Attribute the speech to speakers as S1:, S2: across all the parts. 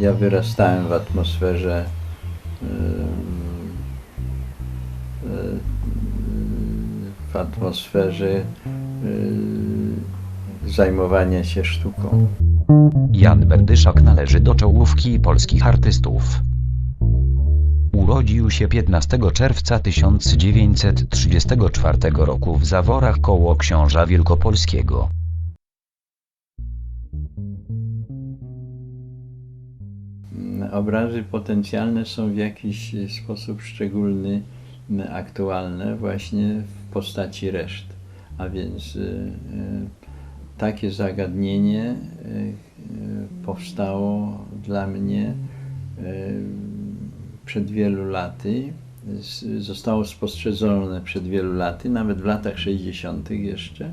S1: Ja wyrastałem w atmosferze w atmosferze zajmowania się sztuką.
S2: Jan Berdyszak należy do czołówki polskich artystów. Urodził się 15 czerwca 1934 roku w Zaworach koło Książa Wielkopolskiego.
S1: Obrazy potencjalne są w jakiś sposób szczególny aktualne właśnie w postaci reszt. A więc y, y, takie zagadnienie powstało dla mnie przed wielu laty. Zostało spostrzeżone przed wielu laty, nawet w latach 60. jeszcze.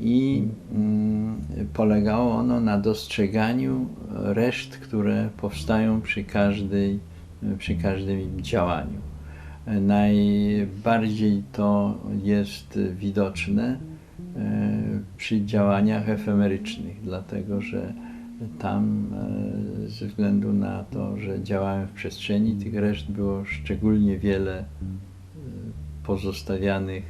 S1: I mm, polegało ono na dostrzeganiu reszt, które powstają przy, każdej, przy każdym działaniu. Najbardziej to jest widoczne e, przy działaniach efemerycznych, dlatego że tam e, ze względu na to, że działałem w przestrzeni, tych reszt było szczególnie wiele e, pozostawianych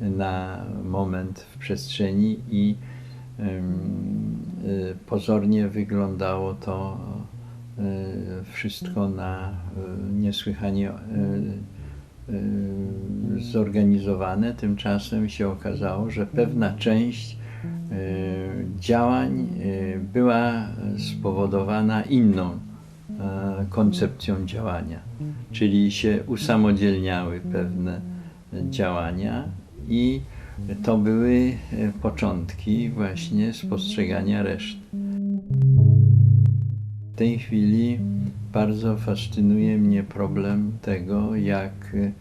S1: na moment w przestrzeni i y, pozornie wyglądało to y, wszystko na y, niesłychanie zorganizowane. Tymczasem się okazało, że pewna część działań była spowodowana inną e, koncepcją działania, czyli się usamodzielniały pewne działania i to były e, początki właśnie spostrzegania reszt. W tej chwili bardzo fascynuje mnie problem tego, jak e,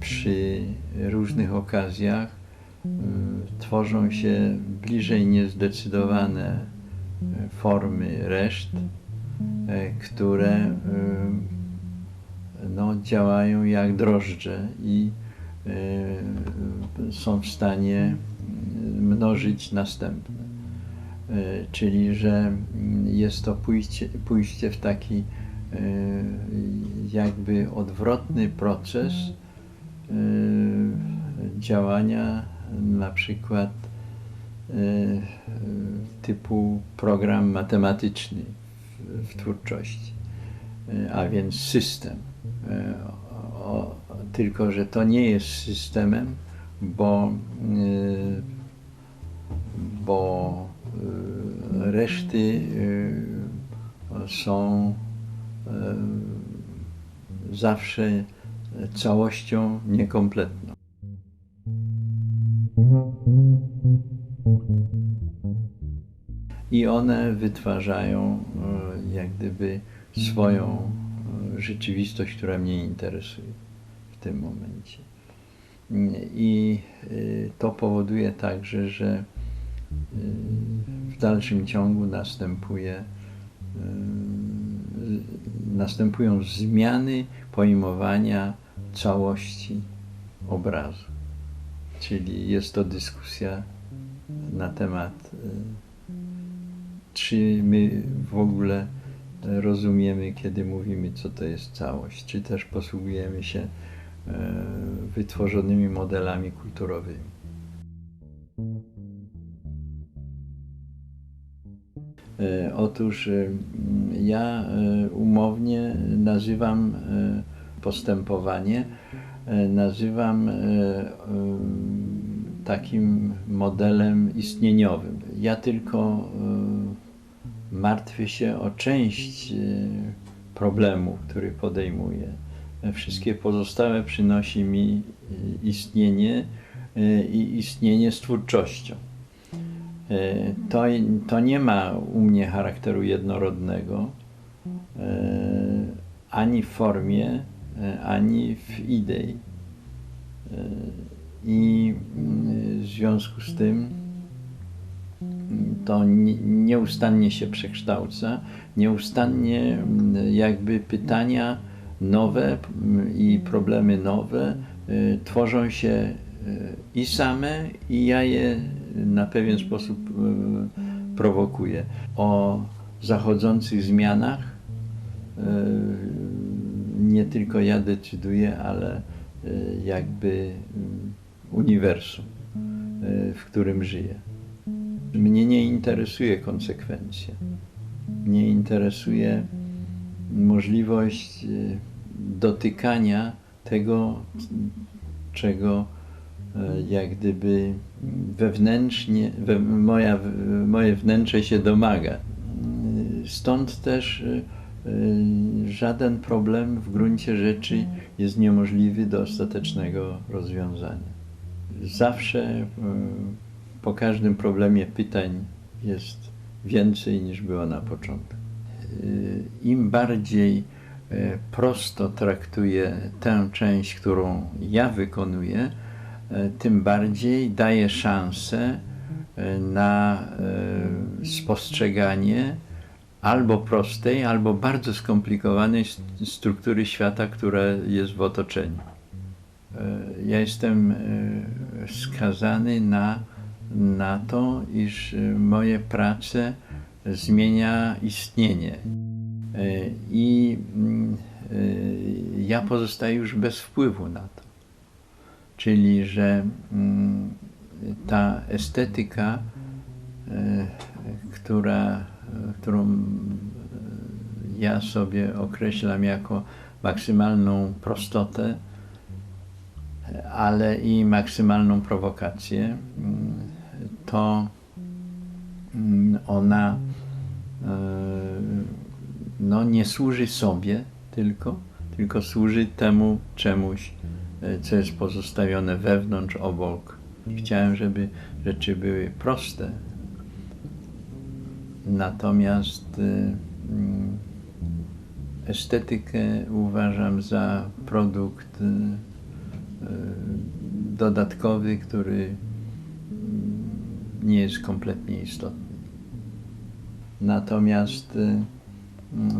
S1: przy różnych okazjach e, tworzą się bliżej niezdecydowane formy reszt, które no, działają jak drożdże i są w stanie mnożyć następne. E, Czyli, że mm, jest to pójście, pójście w taki jakby odwrotny proces działania na przykład typu program matematyczny w, twórczości, a więc system. Tylko, że to nie jest systemem, bo, y, bo y, reszty y, są zawsze całością niekompletną. I one wytwarzają jak gdyby swoją rzeczywistość, która mnie interesuje tym momencie. I y, to powoduje także, że y, w dalszym ciągu następuje, y, następują zmiany pojmowania całości obrazu. Czyli jest to dyskusja na temat, czy my w ogóle rozumiemy, kiedy mówimy, co to jest całość, czy też posługujemy się wytworzonymi modelami kulturowymi. E, Otóż e, ja e, umownie nazywam e, postępowanie, e, nazywam e, takim modelem istnieniowym. Ja tylko e, martwię się o część e, problemu, który podejmuję. Wszystkie pozostałe przynosi mi e, istnienie e, i istnienie z twórczością. E, To, to nie ma u mnie charakteru jednorodnego, e, ani w formie, e, ani w idei. E, I mm, w związku z tym to nie- nieustannie się przekształca, nieustannie mm, jakby pytania nowe i problemy nowe y, tworzą się y, i same, i ja je na pewien sposób y, prowokuję. O zachodzących zmianach nie tylko ja decyduję, ale jakby uniwersum, w którym żyję. Mnie nie interesuje konsekwencja. Mnie interesuje możliwość dotykania tego, czego e, jak gdyby wewnętrznie, we, moja, moje wnętrze się domaga. Stąd też y, y, żaden problem w gruncie rzeczy jest niemożliwy do ostatecznego rozwiązania. Zawsze po każdym problemie pytań jest więcej niż było na początku. Im bardziej e, prosto traktuję tę część, którą ja wykonuję, e, tym bardziej daję szansę e, na e, spostrzeganie albo prostej, albo bardzo skomplikowanej st- struktury świata, która jest w otoczeniu. E, Ja jestem e, skazany na, na to, iż e, moje prace zmienia istnienie. E, I mm, e, ja pozostaję już bez wpływu na to. Czyli, że mm, ta estetyka, e, która, którą ja sobie określam jako maksymalną prostotę, ale i maksymalną prowokację, mm, to ona no, nie służy sobie tylko, tylko służy temu czemuś, e, co jest pozostawione wewnątrz, obok. Chciałem, żeby rzeczy były proste. Natomiast y, mm, estetykę uważam za produkt y, dodatkowy, który mm, nie jest kompletnie istotny. Natomiast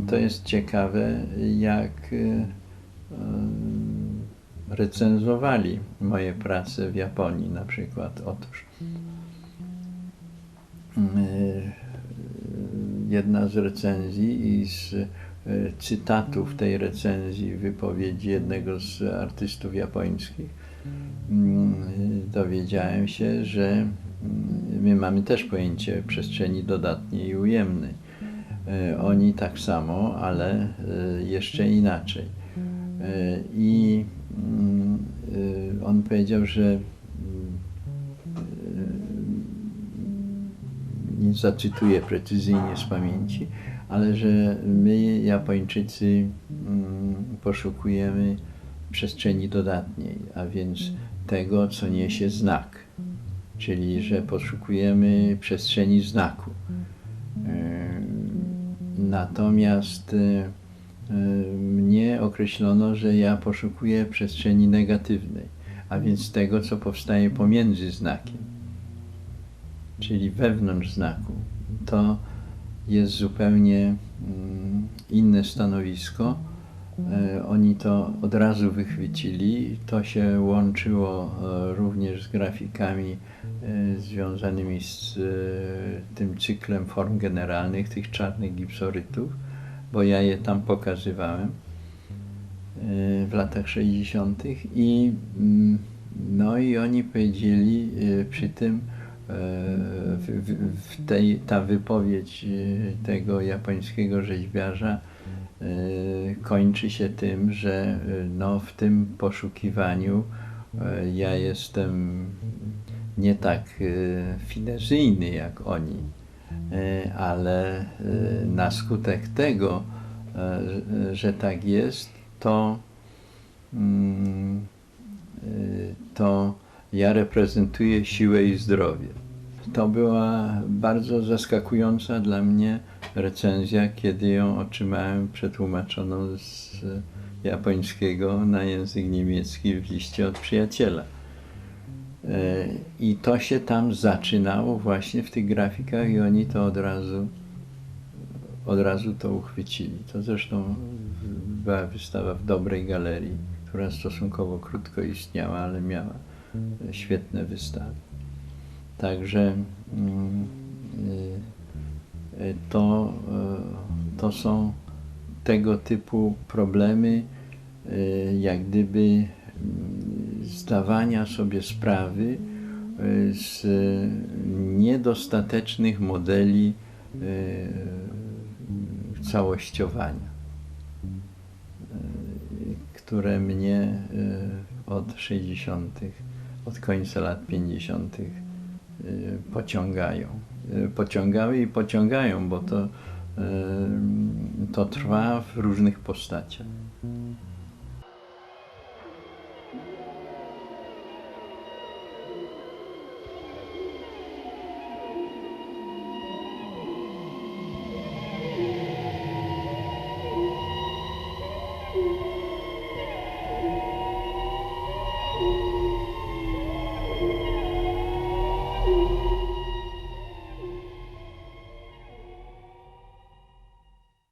S1: to jest ciekawe, jak y, y, recenzowali moje prace w Japonii na przykład. Otóż y, jedna z recenzji i z cytatów tej recenzji wypowiedzi jednego z artystów japońskich dowiedziałem się, że my mamy też pojęcie przestrzeni dodatniej i ujemnej. E, Oni tak samo, ale e, jeszcze inaczej. E, I mm, on powiedział, że mm, nie zacytuję precyzyjnie z pamięci, ale że my, Japończycy, mm, poszukujemy przestrzeni dodatniej, a więc tego, co niesie znak, czyli że poszukujemy przestrzeni znaku. Natomiast e, e, mnie określono, że ja poszukuję przestrzeni negatywnej, a więc tego, co powstaje pomiędzy znakiem, czyli wewnątrz znaku. To jest zupełnie mm, inne stanowisko. E, Oni to od razu wychwycili. To się łączyło e, również z grafikami e, związanymi z tym cyklem form generalnych, tych czarnych gipsorytów, bo ja je tam pokazywałem w latach 60. i mm, no i oni powiedzieli przy tym w, tej, ta wypowiedź tego japońskiego rzeźbiarza kończy się tym, że e, no, w tym poszukiwaniu e, ja jestem nie tak finezyjny jak oni, ale na skutek tego, że- tak jest, to, mm, to ja reprezentuję siłę i zdrowie. To była bardzo zaskakująca dla mnie recenzja, kiedy ją otrzymałem przetłumaczoną z japońskiego na język niemiecki w liście od przyjaciela. E, I to się tam zaczynało właśnie w tych grafikach i oni to od razu, od razu to uchwycili. To zresztą była wystawa w dobrej galerii, która stosunkowo krótko istniała, ale miała świetne wystawy. Także mm, y, y, to, y, to są tego typu problemy, jak gdyby mm, zdawania sobie sprawy z niedostatecznych modeli całościowania, które mnie od 60., od końca lat 50. y, pociągają. Y, Pociągały i pociągają, bo to, y, to trwa w różnych postaciach.